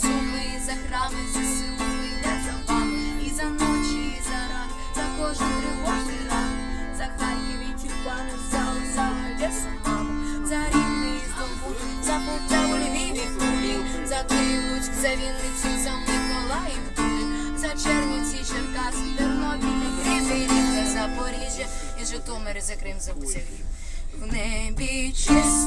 суми, за храми, за сили йде за вами, і за ночі, і за ран, за кожен тривожний ран, за Харків і тюрбани, за Олександр, де сама, за рідний здобут, за Полтаву, Львів і Хмелів, за Київ, за Вінницю, за Миколаїв, Дулин, за Черніці, Черкаси, Тернопіль, Кривий Ріг, Запоріжжя. І Житомир, за Крим, за Буцеві. В небі чисто.